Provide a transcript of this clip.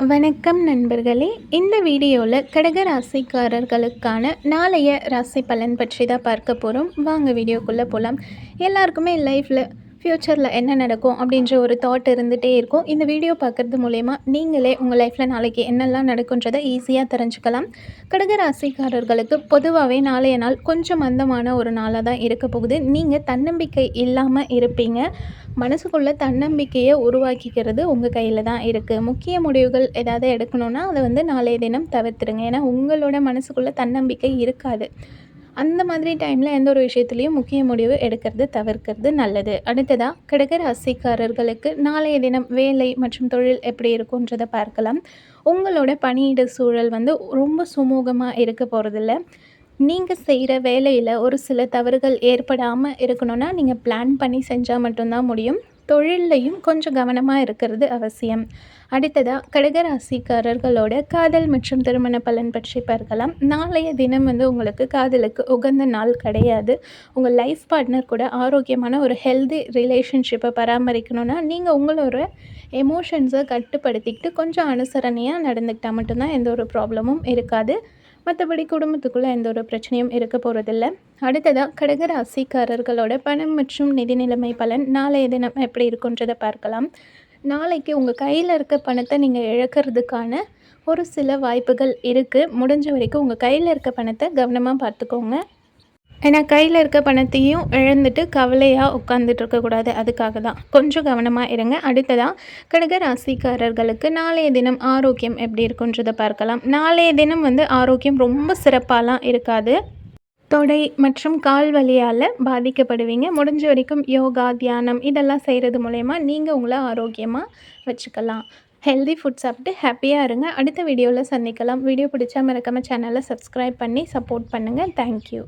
வணக்கம் நண்பர்களே. இந்த வீடியோவில் கடக ராசிக்காரர்களுக்கான நாளைய ராசி பலன் பற்றி தான் பார்க்க போகிறோம் வாங்க வீடியோக்குள்ளே போகலாம் எல்லாருக்குமே லைஃப்பில் ஃப்யூச்சரில் என்ன நடக்கும் அப்படின்ற ஒரு தாட் இருந்துகிட்டே இருக்கும். இந்த வீடியோ பார்க்குறது மூலயமா நீங்களே உங்கள் லைஃப்பில் நாளைக்கு என்னெல்லாம் நடக்குன்றதை ஈஸியாக தெரிஞ்சுக்கலாம். கடகராசிக்காரர்களுக்கு பொதுவாகவே நாளைய நாள் கொஞ்சம் மந்தமான ஒரு நாளாக தான் இருக்க போகுது. நீங்கள் தன்னம்பிக்கை இல்லாமல் இருப்பீங்க. மனசுக்குள்ளே தன்னம்பிக்கையை உருவாக்கிக்கிறது உங்கள் கையில் தான் இருக்குது முக்கிய முடிவுகள் ஏதாவது எடுக்கணும்னா அதை வந்து நாளைய தினம் தவிர்த்துருங்க. ஏன்னா உங்களோட மனசுக்குள்ளே தன்னம்பிக்கை இருக்காது. அந்த மாதிரி டைமில் எந்த ஒரு விஷயத்துலையும் முக்கிய முடிவு எடுக்கிறது தவிர்க்கிறது நல்லது. அடுத்ததாக கடக ராசிக்காரர்களுக்கு நாளைய தினம் வேலை மற்றும் தொழில் எப்படி இருக்குன்றதை பார்க்கலாம். உங்களோட பணியிட சூழல் வந்து ரொம்ப சுமூகமாக இருக்க போகிறதில்ல நீங்கள் செய்கிற வேலையில் ஒரு சில தவறுகள் ஏற்படாமல் இருக்கணும்னா நீங்கள் பிளான் பண்ணி செஞ்சால் மட்டும்தான் முடியும். தொழில்லையும் கொஞ்சம் கவனமாக இருக்கிறது அவசியம். அடுத்ததாக கடகராசிக்காரர்களோட காதல் மற்றும் திருமண பலன் பற்றி பார்க்கலாம். நாளைய தினம் வந்து உங்களுக்கு காதலுக்கு உகந்த நாள் கிடையாது. உங்கள் லைஃப் பார்ட்னர் கூட ஆரோக்கியமான ஒரு ஹெல்தி ரிலேஷன்ஷிப்பை பராமரிக்கணும்னா நீங்கள் உங்களோட எமோஷன்ஸை கட்டுப்படுத்திக்கிட்டு கொஞ்சம் அனுசரணையாக நடந்துக்கிட்டால் மட்டும்தான் எந்த ஒரு ப்ராப்ளமும் இருக்காது. மற்றபடி குடும்பத்துக்குள்ளே எந்த ஒரு பிரச்சனையும் இருக்க போகிறதில்ல அடுத்ததாக கடகராசிக்காரர்களோட பணம் மற்றும் நிதி நிலைமை பலன் நாளைய தினம் எப்படி இருக்குன்றதை பார்க்கலாம். நாளைக்கு உங்கள் கையில் இருக்க பணத்தை நீங்கள் இழக்கிறதுக்கான ஒரு சில வாய்ப்புகள் இருக்குது முடிஞ்ச வரைக்கும் உங்கள் கையில் இருக்க பணத்தை கவனமாக பார்த்துக்கோங்க. ஏன்னா கையில் இருக்க பணத்தையும் இழந்துட்டு கவலையாக உட்காந்துட்டு இருக்கக்கூடாது அதுக்காக தான். கொஞ்சம் கவனமாக இருங்க. அடுத்ததாக கடக ராசிக்காரர்களுக்கு நாளைய தினம் ஆரோக்கியம் எப்படி இருக்குன்றதை பார்க்கலாம். நாளைய தினம் வந்து ஆரோக்கியம் ரொம்ப சிறப்பாலாம் இருக்காது. தொடை மற்றும் கால் வலியால் பாதிக்கப்படுவீங்க. முடிஞ்ச வரைக்கும் யோகா தியானம் இதெல்லாம் செய்கிறது மூலயமா நீங்கள் உங்களை ஆரோக்கியமாக வச்சுக்கலாம். ஹெல்தி ஃபுட் சாப்பிட்டு ஹாப்பியாக இருங்க. அடுத்த வீடியோவில் சந்திக்கலாம். வீடியோ பிடிச்சா மறக்காமல் சேனலை சப்ஸ்கிரைப் பண்ணி சப்போர்ட் பண்ணுங்கள் தேங்க்யூ